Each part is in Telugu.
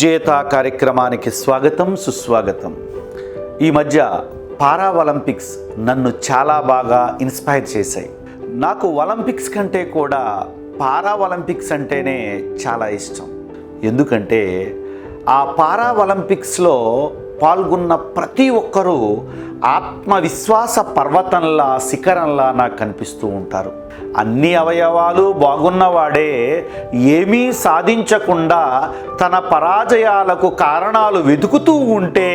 విజేత కార్యక్రమానికి స్వాగతం సుస్వాగతం. ఈ మధ్య పారా ఒలింపిక్స్ నన్ను చాలా బాగా ఇన్స్పైర్ చేశాయి. నాకు ఒలింపిక్స్ కంటే కూడా పారా ఒలింపిక్స్ అంటేనే చాలా ఇష్టం. ఎందుకంటే ఆ పారా ఒలింపిక్స్లో పాల్గొన్న ప్రతి ఒక్కరూ ఆత్మవిశ్వాస పర్వతంలా శిఖరంలా నాకు కనిపిస్తూ ఉంటారు. అన్ని అవయవాలు బాగున్నవాడే ఏమీ సాధించకుండా తన పరాజయాలకు కారణాలు వెతుకుతూ ఉంటే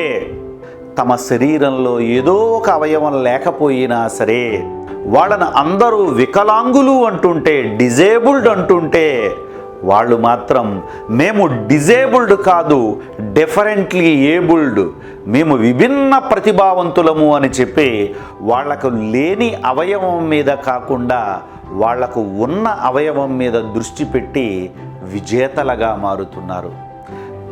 తమ శరీరంలో ఏదో ఒక అవయవం లేకపోయినా సరే వాళ్ళను అందరూ వికలాంగులు అంటుంటే డిజేబుల్డ్ అంటుంటే వాళ్ళు మాత్రం మేము డిజేబుల్డ్ కాదు డెఫరెంట్లీ ఏబుల్డ్ మేము విభిన్న ప్రతిభావంతులము అని చెప్పి వాళ్ళకు లేని అవయవం మీద కాకుండా వాళ్ళకు ఉన్న అవయవం మీద దృష్టి పెట్టి విజేతలుగా మారుతున్నారు.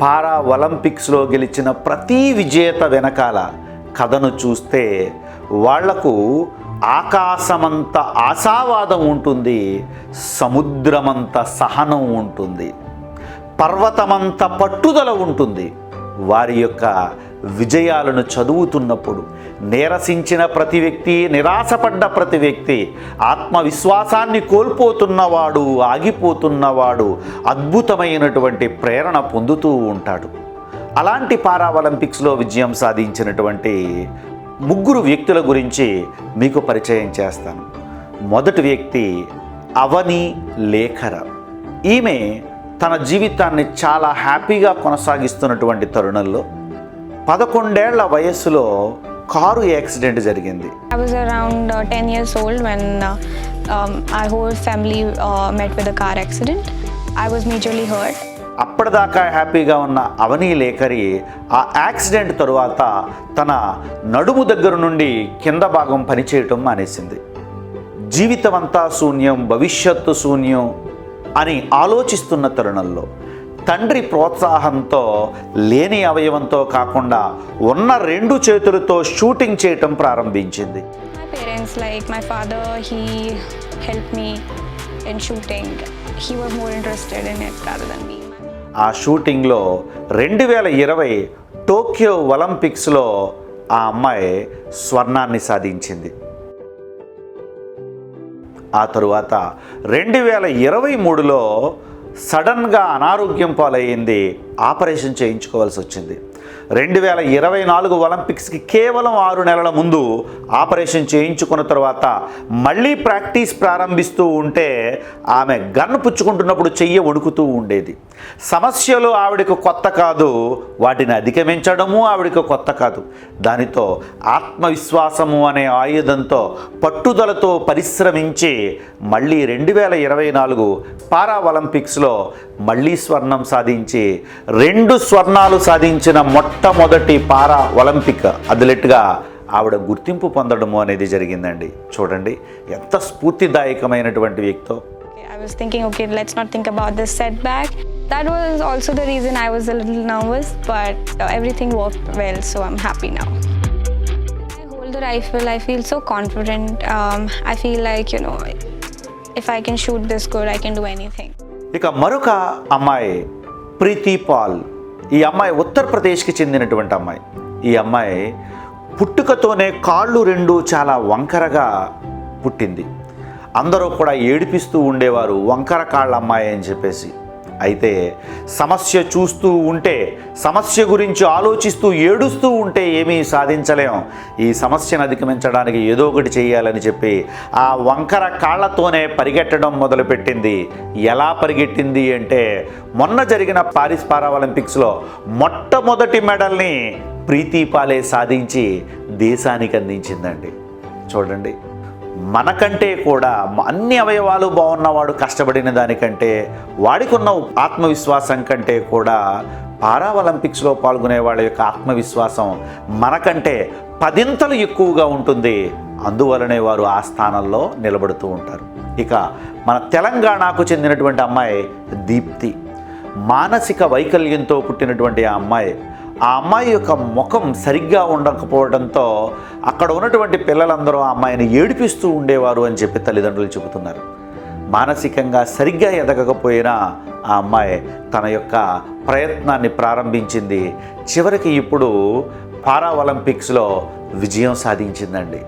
పారా ఒలింపిక్స్లో గెలిచిన ప్రతి విజేత వెనకాల కథను చూస్తే వాళ్ళకు ఆకాశమంత ఆశావాదం ఉంటుంది సముద్రమంత సహనం ఉంటుంది పర్వతమంత పట్టుదల ఉంటుంది. వారి యొక్క విజయాలను చదువుతున్నప్పుడు నీరసించిన ప్రతి వ్యక్తి నిరాశపడ్డ ప్రతి వ్యక్తి ఆత్మవిశ్వాసాన్ని కోల్పోతున్నవాడు ఆగిపోతున్నవాడు అద్భుతమైనటువంటి ప్రేరణ పొందుతూ ఉంటాడు. అలాంటి పారా ఒలింపిక్స్లో విజయం సాధించినటువంటి ముగ్గురు వ్యక్తుల గురించి మీకు పరిచయం చేస్తాను. మొదటి వ్యక్తి అవని లేఖర. ఈమె తన జీవితాన్ని చాలా హ్యాపీగా కొనసాగిస్తున్నటువంటి తరుణంలో పదకొండేళ్ళ వయస్సులో కారు యాక్సిడెంట్ జరిగింది. I was around uh, 10 years old when uh, um, our whole family uh, accident I with a hurt అప్పటిదాకా హ్యాపీగా ఉన్న అవనీ లేఖరి ఆ యాక్సిడెంట్ తరువాత తన నడుము దగ్గర నుండి కింద భాగం పనిచేయటం మానేసింది జీవితం అంతా శూన్యం భవిష్యత్తు శూన్యం అని ఆలోచిస్తున్న తరుణంలో తండ్రి ప్రోత్సాహంతో లేని అవయవంతో కాకుండా ఉన్న రెండు చేతులతో షూటింగ్ చేయటం ప్రారంభించింది help me like my he he helped me in shooting. He was more. ఆ షూటింగ్లో రెండు వేల ఇరవై టోక్యో ఒలింపిక్స్లో ఆ అమ్మాయి స్వర్ణాన్ని సాధించింది. ఆ తరువాత రెండు వేల ఇరవై మూడులో సడన్గా అనారోగ్యం పాలయ్యింది ఆపరేషన్ చేయించుకోవాల్సి వచ్చింది. రెండు వేల ఇరవై నాలుగు ఒలింపిక్స్కి కేవలం ఆరు నెలల ముందు ఆపరేషన్ చేయించుకున్న తర్వాత మళ్ళీ ప్రాక్టీస్ ప్రారంభిస్తూ ఉంటే ఆమె గన్ను పుచ్చుకుంటున్నప్పుడు చెయ్యి వణుకుతూ ఉండేది. సమస్యలు ఆవిడకు కొత్త కాదు వాటిని అధిగమించడము ఆవిడకు కొత్త కాదు. దానితో ఆత్మవిశ్వాసము అనే ఆయుధంతో పట్టుదలతో పరిశ్రమించి మళ్ళీ రెండు వేల ఇరవై నాలుగు పారా ఒలింపిక్స్లో మళ్ళీ స్వర్ణం సాధించి రెండు స్వర్ణాలు సాధించిన మొట్టమొదటి పారా ఒలింపిక్ అథ్లెట్గా ఆవిడ గుర్తింపు పొందడము అనేది జరిగిందండి చూడండి ఎంత స్ఫూర్తిదాయకమైనటువంటి వ్యక్తో Okay, I was thinking, okay, let's not think about this setback. That was also the reason I was a little nervous, but uh, everything worked well, so I'm happy now. I hold the rifle, I feel so confident. Um, I feel like, you know, if I can shoot this good, I can do anything. ఇక మరొక అమ్మాయి ప్రీతి పాల్ ఈ అమ్మాయి ఉత్తరప్రదేశ్కి చెందినటువంటి అమ్మాయి. ఈ అమ్మాయి పుట్టుకతోనే కాళ్ళు రెండు చాలా వంకరగా పుట్టింది. అందరూ కూడా ఏడిపిస్తూ ఉండేవారు వంకర కాళ్ళ అమ్మాయి అని చెప్పేసి. అయితే సమస్య చూస్తూ ఉంటే సమస్య గురించి ఆలోచిస్తూ ఏడుస్తూ ఉంటే ఏమీ సాధించలేం. ఈ సమస్యను అధిగమించడానికి ఏదో ఒకటి చేయాలని చెప్పి ఆ వంకర కాళ్ళతోనే పరిగెట్టడం మొదలుపెట్టింది. ఎలా పరిగెట్టింది అంటే మొన్న జరిగిన పారిస్ పారా ఒలింపిక్స్లో మొట్టమొదటి మెడల్ని ప్రీతి పాలే సాధించి దేశానికి అందించిందండి. చూడండి. మనకంటే కూడా అన్ని అవయవాలు బాగున్నవాడు కష్టపడిన దానికంటే వాడికున్న ఆత్మవిశ్వాసం కంటే కూడా పారాఒలింపిక్స్లో పాల్గొనే వాళ్ళ యొక్క ఆత్మవిశ్వాసం మనకంటే పదింతలు ఎక్కువగా ఉంటుంది. అందువలనే వారు ఆ స్థానంలో నిలబడుతూ ఉంటారు. ఇక మన తెలంగాణకు చెందినటువంటి అమ్మాయి దీప్తి. మానసిక వైకల్యంతో పుట్టినటువంటి ఆ అమ్మాయి ఆ అమ్మాయి యొక్క ముఖం సరిగ్గా ఉండకపోవడంతో అక్కడ ఉన్నటువంటి పిల్లలందరూ ఆ అమ్మాయిని ఏడిపిస్తూ ఉండేవారు అని చెప్పి తల్లిదండ్రులు చెబుతున్నారు. మానసికంగా సరిగ్గా ఎదగకపోయినా ఆ అమ్మాయి తన యొక్క ప్రయత్నాన్ని ప్రారంభించింది. చివరికి ఇప్పుడు పారా ఒలింపిక్స్లో విజయం సాధించిందండి.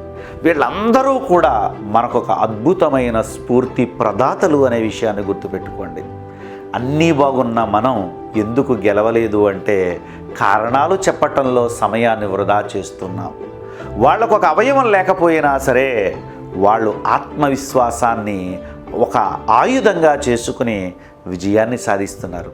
వీళ్ళందరూ కూడా మనకు ఒక అద్భుతమైన స్ఫూర్తి ప్రదాతలు అనే విషయాన్ని గుర్తుపెట్టుకోండి. అన్నీ బాగున్న మనం ఎందుకు గెలవలేదు అంటే కారణాలు చెప్పటంలో సమయాన్ని వృధా చేస్తున్నాం. వాళ్ళకు ఒక అవయవం లేకపోయినా సరే వాళ్ళు ఆత్మవిశ్వాసాన్ని ఒక ఆయుధంగా చేసుకుని విజయాన్ని సాధిస్తున్నారు.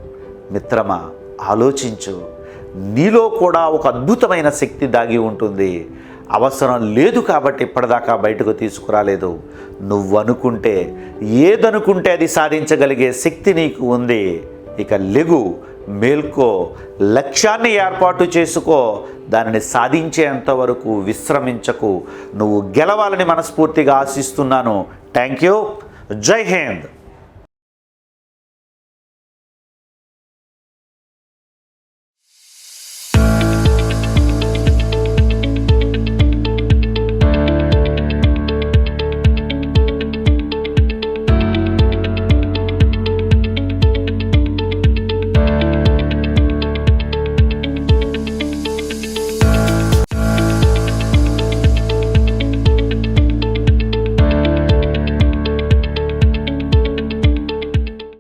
మిత్రమా ఆలోచించు. నీలో కూడా ఒక అద్భుతమైన శక్తి దాగి ఉంటుంది. అవసరం లేదు కాబట్టి ఇప్పటిదాకా బయటకు తీసుకురాలేదు. నువ్వు అనుకుంటే ఏదనుకుంటే అది సాధించగలిగే శక్తి నీకు ఉంది. ఇక లెగు. మేల్కో లక్ష్యాన్ని ఏర్పాటు చేసుకో దానిని సాధించేంత వరకు విశ్రమించకు. నువ్వు గెలవాలని మనస్ఫూర్తిగా ఆశిస్తున్నాను. Thank you. జై హింద్.